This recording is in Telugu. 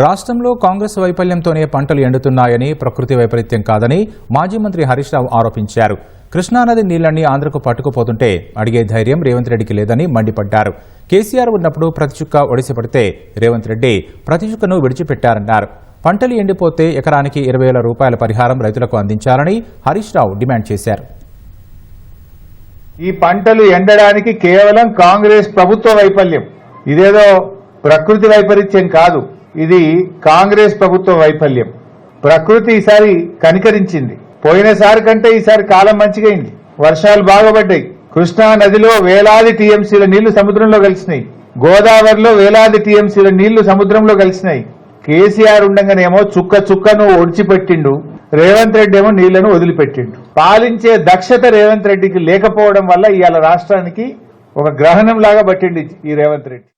రాష్ట్రంలో కాంగ్రెస్ వైఫల్యంతోనే పంటలు ఎండుతున్నాయని ప్రకృతి వైపరీత్యం కాదని మాజీ మంత్రి హరీష్ రావు ఆరోపించారు. కృష్ణానది నీళ్ళన్నీ ఆంధ్రకు పట్టుకుపోతుంటే అడిగే ధైర్యం రేవంత్ రెడ్డికి లేదని మండిపడ్డారు. కేసీఆర్ ఉన్నప్పుడు ప్రతి చుక్క ఒడిసిపడితే రేవంత్ రెడ్డి ప్రతి చుక్కను విడిచిపెట్టారన్నారు. పంటలు ఎండిపోతే ఎకరానికి ఇరవై వేల రూపాయల పరిహారం రైతులకు అందించాలని హరీష్ రావు డిమాండ్ చేశారు. ఈ పంటలు ఎండడానికి కేవలం కాంగ్రెస్ ప్రభుత్వ వైఫల్యం. ఇదేదో ప్రకృతి వైపరీత్యం కాదు. ఇది కాంగ్రెస్ ప్రభుత్వ వైఫల్యం. ప్రకృతి ఈసారి కనికరించింది. పోయినసారి కంటే ఈసారి కాలం మంచిగైంది. వర్షాలు బాగపడ్డాయి కృష్ణా నదిలో వేలాది టీఎంసీల నీళ్ళు సముద్రంలో కలిసినాయి. గోదావరిలో వేలాది టీఎంసీల నీళ్ళు సముద్రంలో కలిసినాయి. కేసీఆర్ ఉండగానేమో చుక్క చుక్కను ఒడిచిపెట్టిండు. రేవంత్ రెడ్డి ఏమో నీళ్ళను వదిలిపెట్టిండు. పాలించే దక్షత రేవంత్ రెడ్డికి లేకపోవడం వల్ల ఇవాళ రాష్ట్రానికి ఒక గ్రహణం లాగా పట్టిండి ఈ రేవంత్ రెడ్డి.